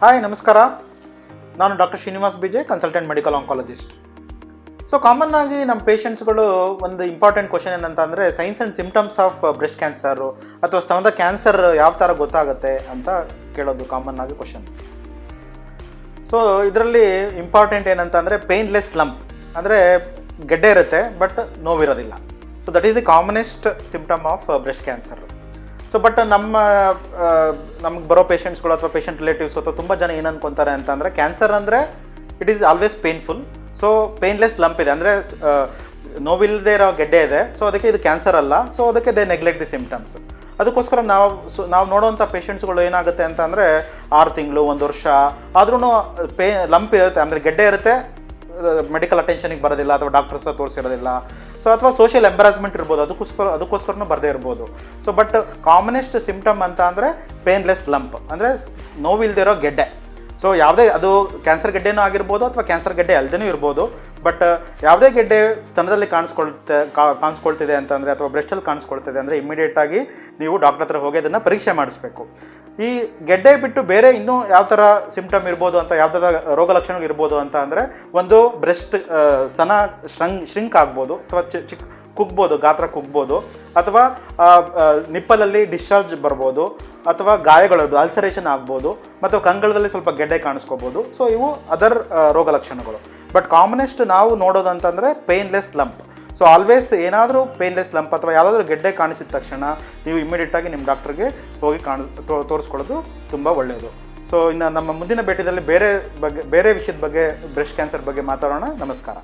Hi ನಮಸ್ಕಾರ. ನಾನು doctor Srinivas BJ consultant medical oncologist so common ಆಗಿ ನಮ್ಮ ಪೇಷಂಟ್ಸ್ಗಳು ಒಂದು ಇಂಪಾರ್ಟೆಂಟ್ ಕ್ವಶನ್ ಏನಂತ ಅಂದರೆ signs and symptoms of breast cancer ಅಥವಾ ಸ್ತನದ ಕ್ಯಾನ್ಸರ್ ಯಾವ ಥರ ಗೊತ್ತಾಗುತ್ತೆ ಅಂತ ಕೇಳೋದು ಕಾಮನ್ ಆಗಿ ಕ್ವಶನ್ ಸೊ ಇದರಲ್ಲಿ ಇಂಪಾರ್ಟೆಂಟ್ ಏನಂತ ಅಂದರೆ ಪೇನ್ಲೆಸ್ ಲಂಪ್ ಅಂದರೆ ಗೆಡ್ಡೆ ಇರುತ್ತೆ but ನೋವಿರೋದಿಲ್ಲ. So that is the commonest symptom of breast cancer so but ನಮ್ಮ ನಮ್ಗೆ ಬರೋ ಪೇಷಂಟ್ಸ್ಗಳು ಅಥವಾ ಪೇಷಂಟ್ ರಿಲೇಟಿವ್ಸ್ ಅಥವಾ ತುಂಬ ಜನ ಏನು ಅನ್ಕೊಂತಾರೆ ಅಂತಂದರೆ ಕ್ಯಾನ್ಸರ್ ಅಂದರೆ it is always painful so painless lump ಇದೆ. ಅಂದರೆ ನೋವಿಲ್ಲದೆ ಇರೋ ಗೆಡ್ಡೆ ಇದೆ. ಸೊ ಅದಕ್ಕೆ ಇದು ಕ್ಯಾನ್ಸರ್ ಅಲ್ಲ. ಸೊ ಅದಕ್ಕೆ ದೇ ನೆಗ್ಲೆಕ್ಟ್ ದಿ ಸಿಮ್ಟಮ್ಸ್ ಅದಕ್ಕೋಸ್ಕರ ನಾವು, ಸೊ, ನಾವು ನೋಡೋವಂಥ ಪೇಷಂಟ್ಸ್ಗಳು ಏನಾಗುತ್ತೆ ಅಂತ ಅಂದರೆ ಆರು ತಿಂಗಳು, ಒಂದು ವರ್ಷ ಆದ್ರೂ ಪೇ ಲಂಪ್ ಇರುತ್ತೆ. ಅಂದರೆ ಗೆಡ್ಡೆ ಇರುತ್ತೆ. ಮೆಡಿಕಲ್ ಅಟೆನ್ಷನಿಗೆ ಬರೋದಿಲ್ಲ ಅಥವಾ ಡಾಕ್ಟರ್ಸ್ ತೋರಿಸಿರೋದಿಲ್ಲ. ಸೊ ಅಥವಾ ಸೋಷಿಯಲ್ ಎಂಬರಾಸ್ಮೆಂಟ್ ಇರ್ಬೋದು. ಅದಕ್ಕೋಸ್ಕರ ಅದಕ್ಕೋಸ್ಕರನೂ ಬರದೇ ಇರ್ಬೋದು. ಸೊ ಬಟ್ ಕಾಮನೆಸ್ಟ್ ಸಿಂಪ್ಟಮ್ ಅಂತ ಅಂದರೆ ಪೇನ್ಲೆಸ್ ಲಂಪ್ ಅಂದರೆ ನೋವಿಲ್ದಿರೋ ಗೆಡ್ಡೆ. ಸೊ ಯಾವುದೇ ಅದು ಕ್ಯಾನ್ಸರ್ ಗೆಡ್ಡೆನೂ ಆಗಿರ್ಬೋದು ಅಥವಾ ಕ್ಯಾನ್ಸರ್ ಗೆಡ್ಡೆ ಅಲ್ಲದೇನೂ ಇರ್ಬೋದು ಬಟ್ ಯಾವುದೇ ಗೆಡ್ಡೆ ಸ್ತನದಲ್ಲಿ ಕಾಣಿಸ್ಕೊಳ್ತೆ ಕಾಣಿಸ್ಕೊಳ್ತಿದೆ ಅಂತಂದರೆ ಅಥವಾ ಬ್ರೆಸ್ಟಲ್ಲಿ ಕಾಣಿಸ್ಕೊಳ್ತಿದೆ ಅಂದರೆ ಇಮಿಡಿಯೇಟಾಗಿ ನೀವು ಡಾಕ್ಟರ್ ಹತ್ರ ಹೋಗಿ ಅದನ್ನು ಪರೀಕ್ಷೆ ಮಾಡಿಸ್ಬೇಕು. ಈ ಗೆಡ್ಡೆ ಬಿಟ್ಟು ಬೇರೆ ಇನ್ನೂ ಯಾವ ಥರ ಸಿಂಪ್ಟಮ್ ಇರ್ಬೋದು ಅಂತ, ಯಾವ ಥರ ರೋಗ ಲಕ್ಷಣಗಳು ಇರ್ಬೋದು ಅಂತ ಅಂದರೆ ಒಂದು ಬ್ರೆಸ್ಟ್ ಸ್ತನ ಶ್ರಂಗ್ ಶ್ರಿಂಕ್ ಆಗ್ಬೋದು ಅಥವಾ ಚಿಕ್ಕ ಕುಗ್ಬೋದು, ಗಾತ್ರ ಕುಗ್ಬೋದು ಅಥವಾ ನಿಪ್ಪಲಲ್ಲಿ ಡಿಸ್ಚಾರ್ಜ್ ಬರ್ಬೋದು. ಅಥವಾ ಗಾಯಗಳದ್ದು ಅಲ್ಸರೇಷನ್ ಆಗ್ಬೋದು, ಮತ್ತು ಕಂಗಳದಲ್ಲಿ ಸ್ವಲ್ಪ ಗೆಡ್ಡೆ ಕಾಣಿಸ್ಕೋಬೋದು. ಸೊ ಇವು ಅದರ್ ರೋಗ ಲಕ್ಷಣಗಳು. ಬಟ್ ಕಾಮನೆಸ್ಟ್ ನಾವು ನೋಡೋದಂತಂದರೆ ಪೇನ್ಲೆಸ್ ಲಂಪ್ ಸೊ ಆಲ್ವೇಸ್ ಏನಾದರೂ ಪೇನ್ಲೆಸ್ ಲಂಪ್ ಅಥವಾ ಯಾವುದಾದ್ರೂ ಗೆಡ್ಡೆ ಕಾಣಿಸಿದ ತಕ್ಷಣ ನೀವು ಇಮಿಡಿಯೇಟಾಗಿ ನಿಮ್ಮ ಡಾಕ್ಟ್ರಿಗೆ ಹೋಗಿ ಕಾಣ ತೋರಿಸ್ಕೊಳ್ಳೋದು ತುಂಬ ಒಳ್ಳೆಯದು ಸೊ ಇನ್ನು ನಮ್ಮ ಮುಂದಿನ ಭೇಟಿಯಲ್ಲಿ ಬೇರೆ ಬಗ್ಗೆ, ಬೇರೆ ವಿಷಯದ ಬಗ್ಗೆ ಬ್ರೆಸ್ಟ್ ಕ್ಯಾನ್ಸರ್ ಬಗ್ಗೆ ಮಾತಾಡೋಣ. ನಮಸ್ಕಾರ.